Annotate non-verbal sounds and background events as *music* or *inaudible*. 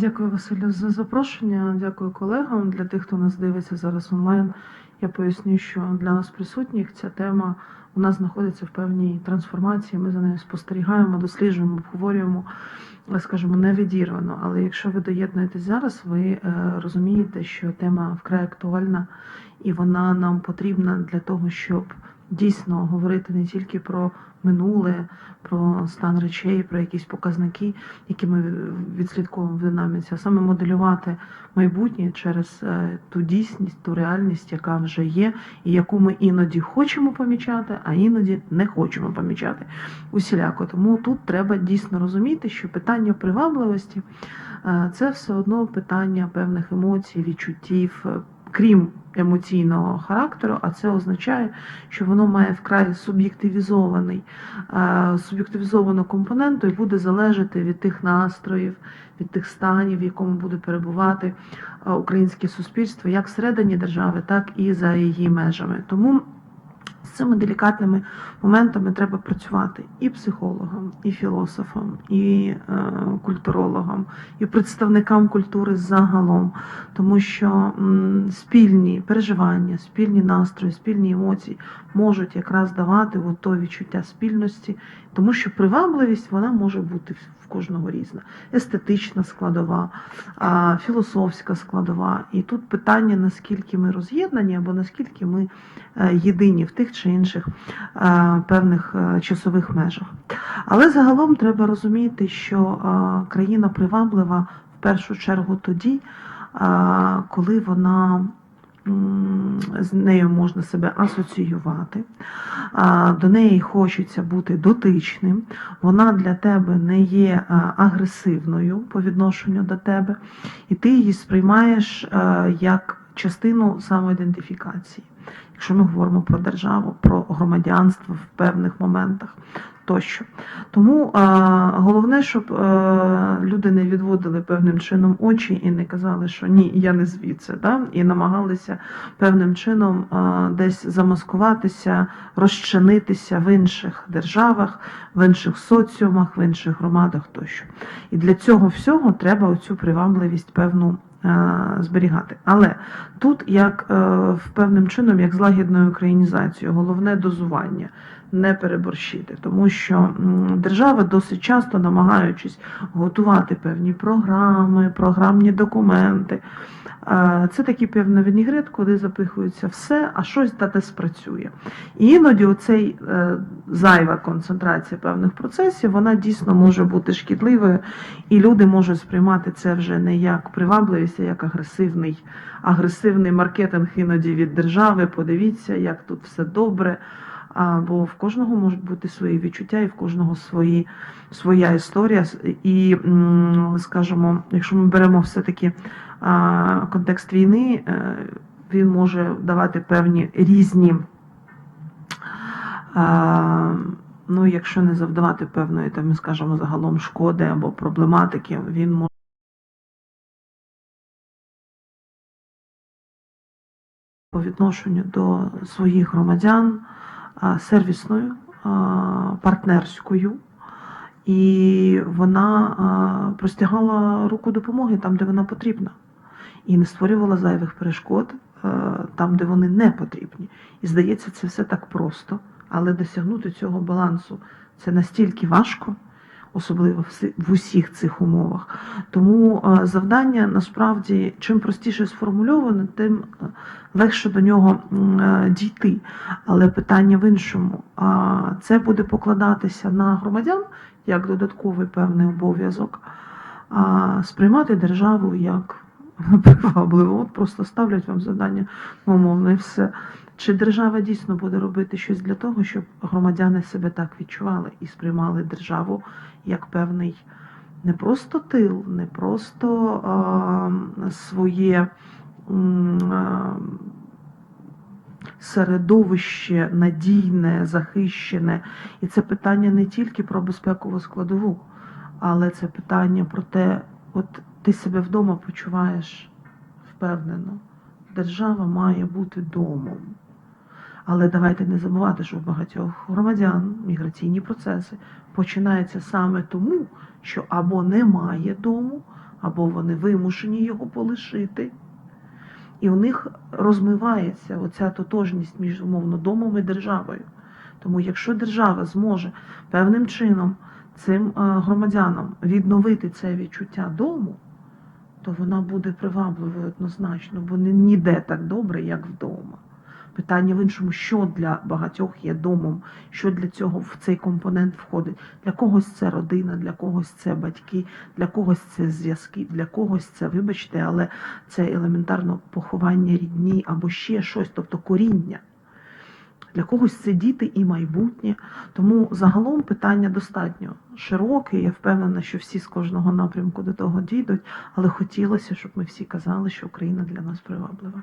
Дякую, Василю, за запрошення. Дякую колегам. Для тих, хто нас дивиться зараз онлайн. Я поясню, що для нас присутніх ця тема у нас знаходиться в певній трансформації. Ми за нею спостерігаємо, досліджуємо, обговорюємо, скажімо, не відірвано. Але якщо ви доєднуєтесь зараз, ви е, розумієте, що тема вкрай актуальна і вона нам потрібна для того, щоб дійсно говорити не тільки про минуле, про стан речей, про якісь показники, які ми відслідковуємо в динаміці, а саме моделювати майбутнє через е, ту дійсність, ту реальність, яка вже є, і яку ми іноді хочемо помічати, а іноді не хочемо помічати усіляко. Тому тут треба дійсно розуміти, що питання привабливості е, це все одно питання певних емоцій, відчуттів. Крім емоційного характеру, а це означає, що воно має вкрай суб'єктивізований е, суб'єктивізовану компоненту і буде залежати від тих настроїв, від тих станів, в якому буде перебувати е, українське суспільство, як всередині держави, так і за її межами. Тому з цими делікатними моментами треба працювати і психологам, і філософам, і е, культурологам, і представникам культури загалом, тому що м, спільні переживання, спільні настрої, спільні емоції можуть якраз давати от відчуття спільності, тому що привабливість вона може бути в кожного різна, естетична складова, а, філософська складова. І тут питання, наскільки ми роз'єднані, або наскільки ми е, єдині в тих чи інших е, певних е, часових межах. Але загалом треба розуміти, що е, країна приваблива в першу чергу тоді, коли вона з нею можна себе асоціювати, до неї хочеться бути дотичним, вона для тебе не є агресивною по відношенню до тебе, і ти її сприймаєш як частину самоідентифікації. Якщо ми говоримо про державу, про громадянство в певних моментах тощо. Тому а, головне, щоб е, люди не відводили певним чином очі і не казали, що ні, я не звідси, да? і намагалися певним чином а, десь замаскуватися, розчинитися в інших державах, в інших соціумах, в інших громадах тощо. І для цього всього треба оцю привабливість певну зберігати. Але тут, як е, в певним чином, як з лагідною українізацією, головне дозування. Не переборщити, тому що держава досить часто намагаючись готувати певні програми, програмні документи. Це такий певний вінігрет, куди запихується все, а щось дати спрацює. І іноді оцей е, зайва концентрація певних процесів, вона дійсно може бути шкідливою, і люди можуть сприймати це вже не як привабливість, а як агресивний, агресивний маркетинг іноді від держави. Подивіться, як тут все добре. А, бо в кожного можуть бути свої відчуття, і в кожного свої, своя історія. І, скажімо, якщо ми беремо все-таки контекст війни, е, він може давати певні різні, ну, якщо не завдавати певної, там, скажімо, загалом шкоди або проблематики, він може. По відношенню до своїх громадян сервісною, партнерською, і вона простягала руку допомоги там, де вона потрібна, і не створювала зайвих перешкод там, де вони не потрібні. І здається, це все так просто, але досягнути цього балансу це настільки важко. Особливо в усіх цих умовах. Тому е, завдання насправді чим простіше сформульоване, тим е, легше до нього е, дійти. Але питання в іншому. Це буде покладатися на громадян як додатковий певний обов'язок, а сприймати державу як *laughs* привабливо. От просто ставлять вам завдання, умовно, і все. Чи держава дійсно буде робити щось для того, щоб громадяни себе так відчували і сприймали державу як певний не просто тил, не просто а, своє а, середовище надійне, захищене. І це питання не тільки про безпекову складову, але це питання про те, от ти себе вдома почуваєш впевнено. Держава має бути домом. Але давайте не забувати, що в багатьох громадян міграційні процеси починаються саме тому, що або немає дому, або вони вимушені його полишити. І у них розмивається оця тотожність між умовно домом і державою. Тому якщо держава зможе певним чином цим е, громадянам відновити це відчуття дому, то вона буде привабливою однозначно, бо ні- ніде так добре, як вдома. Питання в іншому, що для багатьох є домом, що для цього в цей компонент входить. Для когось це родина, для когось це батьки, для когось це зв'язки, для когось це, вибачте, але це елементарно поховання рідні або ще щось, тобто коріння. Для когось це діти і майбутнє. Тому загалом питання достатньо широке. Я впевнена, що всі з кожного напрямку до того дійдуть, але хотілося, щоб ми всі казали, що Україна для нас приваблива.